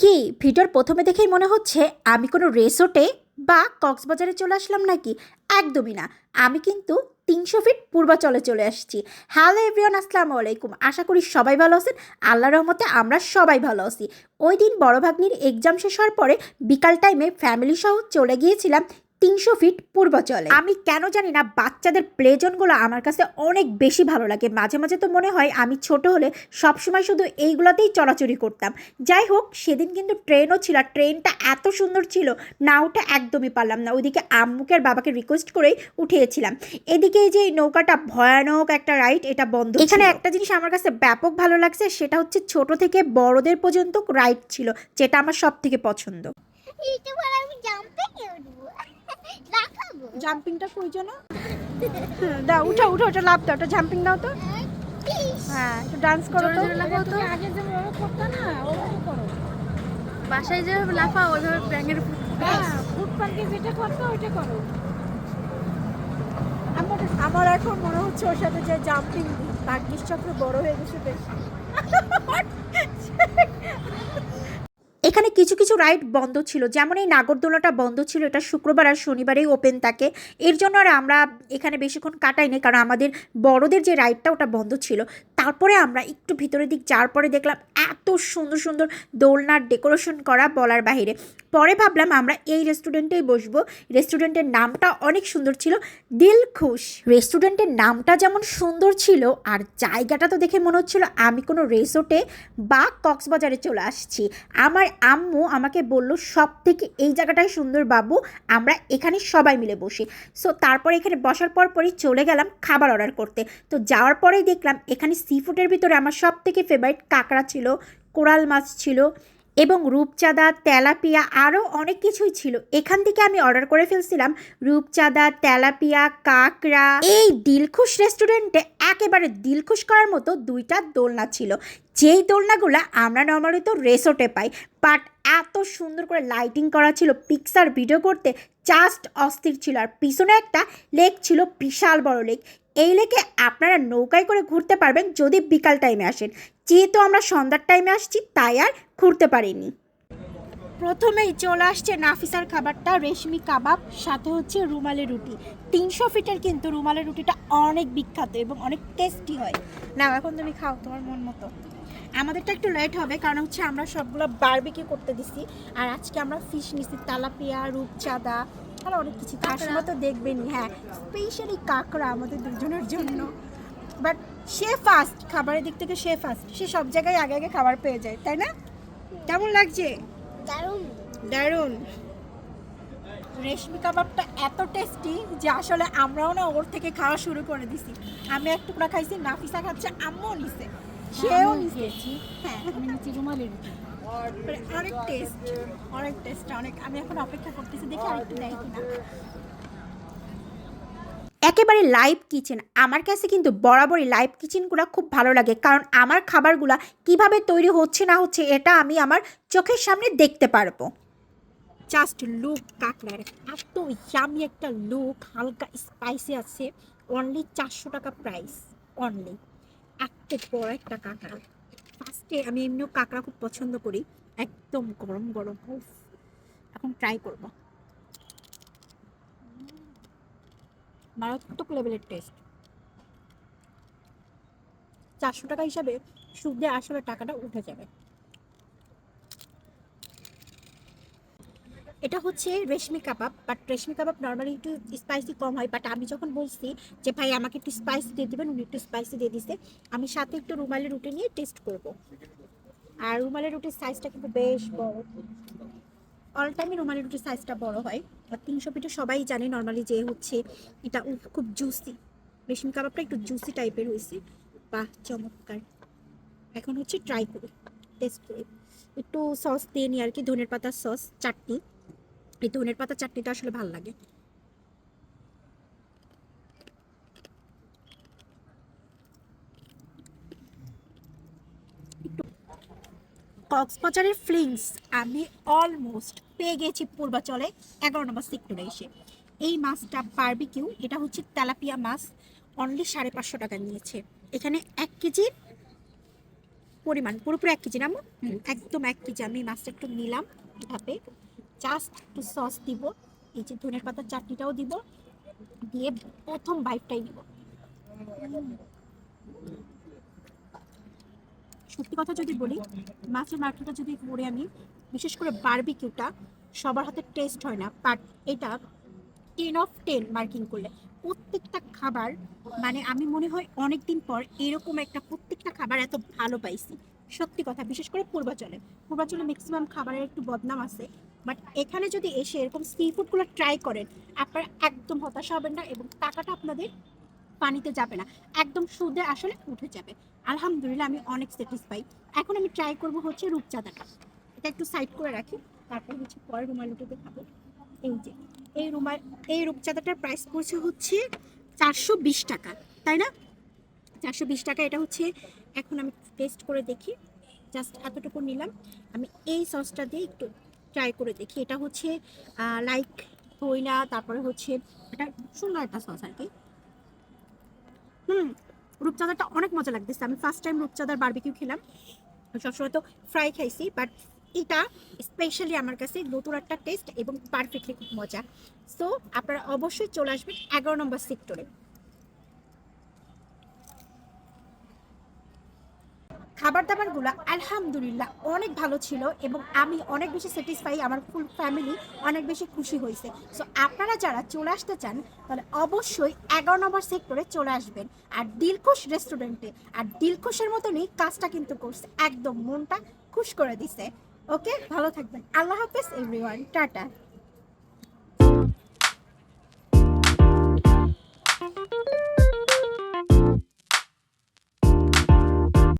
কি ভিডিওর প্রথমে দেখেই মনে হচ্ছে আমি কোনো রেসোর্টে বা কক্সবাজারে চলে আসলাম নাকি? একদমই না। আমি কিন্তু তিনশো ফিট পূর্বাচলে চলে আসছি। হ্যালো এভরিওয়ান, আসসালামু আলাইকুম। আশা করি সবাই ভালো আছেন। আল্লাহ রহমতে আমরা সবাই ভালো আছি। ওই দিন বড় ভাগ্নির এক্সাম শেষ হওয়ার পরে বিকাল টাইমে ফ্যামিলি সহ চলে গিয়েছিলাম তিনশো ফিট পূর্বাচলে আমি কেন জানি না বাচ্চাদের প্লেজনগুলো আমার কাছে অনেক বেশি ভালো লাগে। মাঝে মাঝে তো মনে হয় আমি ছোট হলে সবসময় শুধু এইগুলোতেই চলাচলি করতাম। যাই হোক সেদিন কিন্তু ট্রেনও ছিল আর ট্রেনটা এত সুন্দর ছিল না উঠে একদমই পারলাম না। ওইদিকে আম্মুকে আর বাবাকে রিকোয়েস্ট করেই উঠিয়েছিলাম। এদিকে এই যে এই নৌকাটা ভয়ানক একটা রাইড এটা বন্ধ এখানে একটা জিনিস আমার কাছে ব্যাপক ভালো লাগছে সেটা হচ্ছে ছোট থেকে বড়দের পর্যন্ত রাইড ছিল যেটা আমার সব থেকে পছন্দ আমি জাম্পিং উঠবো দেখাবো জাম্পিংটা কই জন্য দাও উঠো উঠো ওটা লাভ দাও ওটা জাম্পিং দাও তো। হ্যাঁ একটু ডান্স করো তো। আগে যেমন ওরা করতো না ওরকম করো। বাসায় যেভাবে লাফা ওইভাবে ব্যাঙের ফুট পার্কে যেটা করতো ওইটা করো। আমার আমার এখন মনে হচ্ছে ওর সাথে যে জাম্পিং ভাগ্যিস চক্র বড় হয়ে গেছে বেশ এখানে কিছু রাইড বন্ধ ছিল। যেমন এই নাগরদোলাটা বন্ধ ছিল, এটা শুক্রবার আর শনিবারেই ওপেন থাকে। এর জন্য আর আমরা এখানে বেশিক্ষণ কাটাইনি কারণ আমাদের বড়দের যে রাইডটা ওটা বন্ধ ছিল। তারপরে আমরা একটু ভিতরের দিক যাওয়ার পরে দেখলাম এত সুন্দর সুন্দর দোলনার ডেকোরেশন করা বলার বাহিরে। পরে ভাবলাম আমরা এই রেস্টুরেন্টেই বসবো। রেস্টুরেন্টের নামটা অনেক সুন্দর ছিল দিল খুশ রেস্টুরেন্টের নামটা যেমন সুন্দর ছিল, আর জায়গাটা তো দেখে মনে হচ্ছিল আমি কোনো রেসোর্টে বা কক্সবাজারে চলে আসছি। আমার আম্মু আমাকে বলল সব থেকে এই জায়গাটাই সুন্দর বাবু, আমরা এখানে সবাই মিলে বসি। সো তারপরে এখানে বসার পর পরই চলে গেলাম খাবার অর্ডার করতে। তো যাওয়ার পরেই দেখলাম এখানে সি ফুডের ভিতরে আমার সব থেকে ফেভারিট কাঁকড়া ছিল কোরাল মাছ ছিল এবং রূপচাঁদা, তেলাপিয়া আরও অনেক কিছুই ছিল। এখান থেকে আমি অর্ডার করে ফেলছিলাম রূপচাঁদা, তেলাপিয়া, কাঁকড়া। এই দিলখুশ রেস্টুরেন্টে একেবারে দিলখুশ করার মতো দুইটা দোলনা ছিল। যেই দোলনাগুলো আমরা নর্মালি তো রেসোর্টে পাই, বাট এত সুন্দর করে লাইটিং করা ছিল, পিকচার ভিডিও করতে জাস্ট অস্থির ছিল। আর পিছনে একটা লেক ছিল, বিশাল বড় লেক। এই লেকে আপনারা নৌকায় করে ঘুরতে পারবেন যদি বিকাল টাইমে আসেন। যেহেতু আমরা সন্ধ্যার টাইমে আসছি, তাই আর ঘুরতে পারিনি। প্রথমেই চলে আসছে নাফিসার খাবারটা, রেশমি কাবাব, সাথে হচ্ছে রুমালি রুটি। তিনশো ফিটের কিন্তু রুমালি রুটিটা অনেক বিখ্যাত এবং অনেক টেস্টি হয়। না এখন তুমি খাও, তোমার মন মতো। আমাদেরটা একটু লেট হবে, কারণ হচ্ছে আমরা সবগুলো বারবিকি করতে দিছি। আর আজকে আমরা ফিশ নিছি, তালাপিয়া, রূপচাঁদা আর অনেক কিছু সময় তো দেখবেনই হ্যাঁ। স্পেশালি কাঁকড়া আমাদের দুজনের জন্য। বাট সে ফার্স্ট খাবারের দিক থেকে সে ফার্স্ট সে সব জায়গায় আগে আগে খাবার পেয়ে যায় তাই না? কেমন লাগছে? দারুণ। দারুণ। রেশমি কাবাবটা এত টেস্টি যে আসলে আমরাও না ওর থেকে খাওয়া শুরু করে দিছি। আমি এক টুকরা খাইছি নাফিসা খাচ্ছে আম্মুও নিছে। সেও নিছে। হ্যাঁ আমি নিচে রুমালি রুটি। মানে অনেক টেস্ট অনেক টেস্ট অনেক আমি এখন অপেক্ষা করতেছি দেখি আরেকটু দেয় কিনা। একেবারে লাইভ কিচেন আমার কাছে কিন্তু বরাবরই লাইভ কিচেনগুলো খুব ভালো লাগে কারণ আমার খাবারগুলো কীভাবে তৈরি হচ্ছে না হচ্ছে এটা আমি আমার চোখের সামনে দেখতে পারব। জাস্ট লুক কাঁকড়ার এত ইয়ামি একটা লুক হালকা স্পাইসি আছে অনলি চারশো টাকা প্রাইস অনলি এত বড় একটা কাঁকড়া। ফার্স্টে আমি এমনিও কাঁকড়া খুব পছন্দ করি। একদম গরম গরম এখন ট্রাই করব। মারাত্মক লেভেলের টেস্ট চারশো টাকা হিসাবে সুদে আসলে টাকাটা উঠে যাবে। এটা হচ্ছে রেশমি কাবাব বাট রেশমি কাবাব নর্মালি একটু স্পাইসি কম হয় বাট আমি যখন বলছি যে, ভাই, আমাকে একটু স্পাইসি দিয়ে দেবেন উনি একটু স্পাইসি দিয়ে দিছে। আমি সাথে একটু রুমালি রুটি নিয়ে টেস্ট করব। আর রুমালি রুটির সাইজটা কিন্তু বেশ বড়। অল টাইমই রুমালি রুটির সাইজটা বড় হয়। আর তিনশো পিঠে সবাই জানে নর্মালি যে, হচ্ছে এটা খুব জুসি রেশমি কাবাবটা একটু জুসি টাইপের হয়েছে। বাহ, চমৎকার। এখন হচ্ছে ট্রাই করি টেস্ট করি। একটু সস দিয়ে নিই আর কি ধনের পাতার সস চাটনি। এই ধনের পাতা চাটনিটা আসলে ভালো লাগে। কক্সবাজারের ফ্লিংস আমি অলমোস্ট পেয়ে গেছি পূর্বাচলে এগারো নম্বর সেক্টরে এসে। এই মাছটা বারবিকিউ এটা হচ্ছে তেলাপিয়া মাছ অনলি সাড়ে পাঁচশো টাকা নিয়েছে। এখানে এক কেজি পরিমাণ, পুরোপুরি এক কেজি না আম্মু? একদম এক কেজি আমি মাছটা একটু নিলাম এভাবে জাস্ট একটু সস দিব। এই যে ধনের পাতার চাটনিটাও দিব। দিয়ে প্রথম বাইটটাই নিব সত্যি কথা যদি বলি, মাছের মার্কেটটা যদি করে আমি, বিশেষ করে বারবিকিউটা সবার হাতে টেস্ট হয় না। বাট এটা টেন অফ টেন মার্কিং করলে। প্রত্যেকটা খাবার মানে আমি মনে হয় অনেক দিন পর এরকম একটা প্রত্যেকটা খাবার এত ভালো পাইছি। সত্যি কথা, বিশেষ করে পূর্বাচলে। পূর্বাচলে ম্যাক্সিমাম খাবারের একটু বদনাম আছে। বাট এখানে যদি এসে এরকম সি ফুডগুলো ট্রাই করেন, আপনারা একদম হতাশা হবেন না এবং টাকাটা আপনাদের পানিতে যাবে না। একদম সুদে আসলে উঠে যাবে। আলহামদুলিল্লাহ, আমি অনেক স্যাটিসফাই এখন আমি ট্রাই করব হচ্ছে রূপচাঁদাটা। এটা একটু সাইড করে রাখি। তারপর হচ্ছে পরের রুমাল উঠে খাব এই যে, এই রুমাল, এই রূপচাঁদাটার প্রাইস পড়ছে হচ্ছে চারশো বিশ টাকা। তাই না? চারশো বিশ টাকা, এটা হচ্ছে, এখন আমি টেস্ট করে দেখি। জাস্ট এতটুকু নিলাম। আমি এই সসটা দিয়ে একটু ট্রাই করে দেখি। এটা হচ্ছে লাইক থইনা তারপরে হচ্ছে এটা সুন্দর একটা সস আর কি। হুম, রূপচাঁদাটা অনেক মজা লাগতেছে। আমি ফার্স্ট টাইম রূপচাঁদার বারবিকিউ খেলাম। সবসময় তো ফ্রাই খাইছি বাট এটা স্পেশালি আমার কাছে নতুন একটা টেস্ট এবং পারফেক্টলি খুব মজা। সো আপনারা অবশ্যই চলে আসবেন এগারো নম্বর সেক্টরে খাবার দাবারগুলো আলহামদুলিল্লাহ অনেক ভালো ছিল এবং আমি অনেক বেশি স্যাটিসফাই আমার ফুল ফ্যামিলি অনেক বেশি খুশি হয়েছে। সো আপনারা যারা চলে আসতে চান, তাহলে অবশ্যই এগারো নম্বর সেক্টরে চলে আসবেন। আর দিলখুশ রেস্টুরেন্টে আর দিলখুশের মতনই কাজটা কিন্তু করছে। একদম মনটা খুশ করে দিছে। ওকে ভালো থাকবেন। আল্লাহ হাফেজ এভরিওয়ান টাটা।